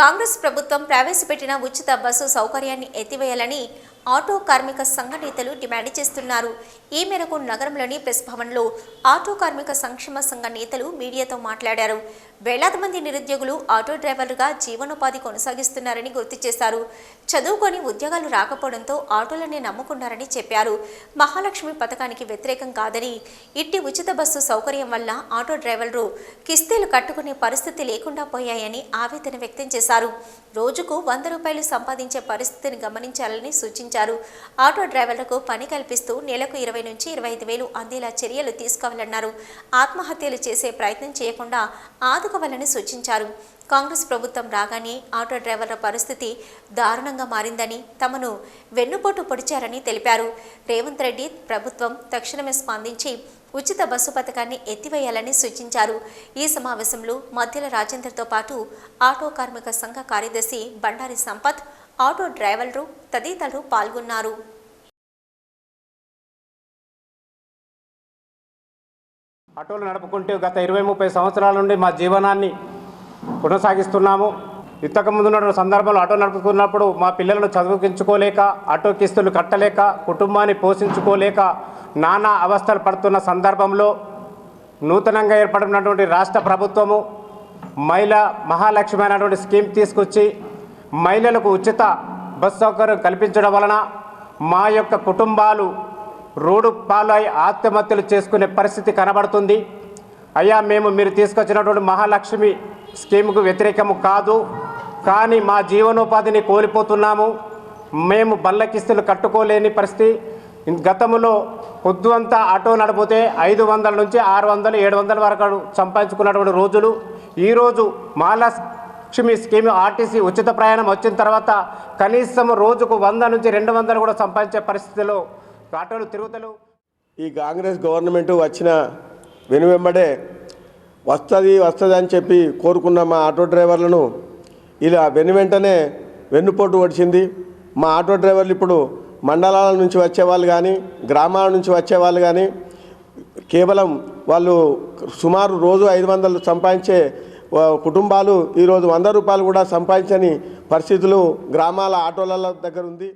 కాంగ్రెస్ ప్రభుత్వం ప్రవేశపెట్టిన ఉచిత బస్సు సౌకర్యాన్ని ఎత్తివేయాలని ఆటో కార్మిక సంఘ నేతలు డిమాండ్ చేస్తున్నారు. ఈ మేరకు నగరంలోని ప్రెస్ భవన్లో ఆటో కార్మిక సంక్షేమ సంఘ నేతలు మీడియాతో మాట్లాడారు. వేలాది మంది నిరుద్యోగులు ఆటో డ్రైవర్లుగా జీవనోపాధి కొనసాగిస్తున్నారని గుర్తు చేశారు. చదువుకొని ఉద్యోగాలు రాకపోవడంతో ఆటోలనే నమ్ముకున్నారని చెప్పారు. మహాలక్ష్మి పథకానికి వ్యతిరేకం కాదని ఇట్టి ఉచిత బస్సు సౌకర్యం వల్ల ఆటో డ్రైవర్లు కిస్తీలు కట్టుకునే పరిస్థితి లేకుండా పోయాయని ఆవేదన వ్యక్తం చేశారు. రోజుకు వంద రూపాయలు సంపాదించే పరిస్థితిని గమనించాలని సూచించారు. ఆటో డ్రైవర్లకు పని కల్పిస్తూ నెలకు ఇరవై నుంచి ఇరవై ఐదు వేలు అందేలా చర్యలు తీసుకోవాలన్నారు. ఆత్మహత్యలు చేసే ప్రయత్నం చేయకుండా ఆదుకోవాలని సూచించారు. కాంగ్రెస్ ప్రభుత్వం రాగానే ఆటో డ్రైవర్ల పరిస్థితి దారుణంగా మారిందని తమను వెన్నుపోటు పొడిచారని తెలిపారు. రేవంత్ రెడ్డి ప్రభుత్వం తక్షణమే స్పందించి ఉచిత బస్సు పథకాన్ని ఎత్తివేయాలని సూచించారు. ఈ సమావేశంలో మధ్యల రాజేందర్తో పాటు ఆటో కార్మిక సంఘ కార్యదర్శి బండారి సంపత్ ఆటో డ్రైవర్లు తదితరులు పాల్గొన్నారు. ఆటోలు నడుపుకుంటూ గత ఇరవై ముప్పై సంవత్సరాల నుండి మా జీవనాన్ని కొనసాగిస్తున్నాము. ఇంతకు ముందున్న సందర్భంలో ఆటో నడుపుకున్నప్పుడు మా పిల్లలను చదువుకించుకోలేక ఆటో కిస్తులు కట్టలేక కుటుంబాన్ని పోషించుకోలేక నానా అవస్థలు పడుతున్న సందర్భంలో నూతనంగా ఏర్పడినటువంటి రాష్ట్ర ప్రభుత్వము మహిళా మహాలక్ష్మి అనేటువంటి స్కీమ్ తీసుకొచ్చి మహిళలకు ఉచిత బస్ సౌకర్యం కల్పించడం వలన మా యొక్క కుటుంబాలు రోడ్డు పాలై ఆత్మహత్యలు చేసుకునే పరిస్థితి కనబడుతుంది. అయ్యా మేము మీరు తీసుకొచ్చినటువంటి మహాలక్ష్మి స్కీమ్కు వ్యతిరేకము కాదు. కానీ మా జీవనోపాధిని కోల్పోతున్నాము. మేము బల్ల కిస్తులు కట్టుకోలేని పరిస్థితి. గతంలో పొద్దు అంతా ఆటో నడిపోతే ఐదు వందల నుంచి ఆరు వందలు ఏడు వందల వరకు సంపాదించుకున్నటువంటి రోజులు. ఈరోజు మహాలక్ష్మి స్కీమ్ ఆర్టీసీ ఉచిత ప్రయాణం వచ్చిన తర్వాత కనీసం రోజుకు వంద నుంచి రెండు వందలు కూడా సంపాదించే పరిస్థితిలో ఆటోలు తిరుగుతలు. ఈ కాంగ్రెస్ గవర్నమెంట్ వచ్చిన వెనువెంబడే వస్తుంది వస్తుంది అని చెప్పి కోరుకున్న మా ఆటో డ్రైవర్లను ఇలా వెను వెంటనే వెన్నుపోటు వచ్చింది మా ఆటో డ్రైవర్లు ఇప్పుడు మండలాల నుంచి వచ్చేవాళ్ళు కానీ గ్రామాల నుంచి వచ్చేవాళ్ళు కానీ కేవలం వాళ్ళు సుమారు రోజు ఐదు వందలు సంపాదించే కుటుంబాలు ఈరోజు వంద రూపాయలు కూడా సంపాదించని పరిస్థితులు గ్రామాల ఆటోల దగ్గర ఉంది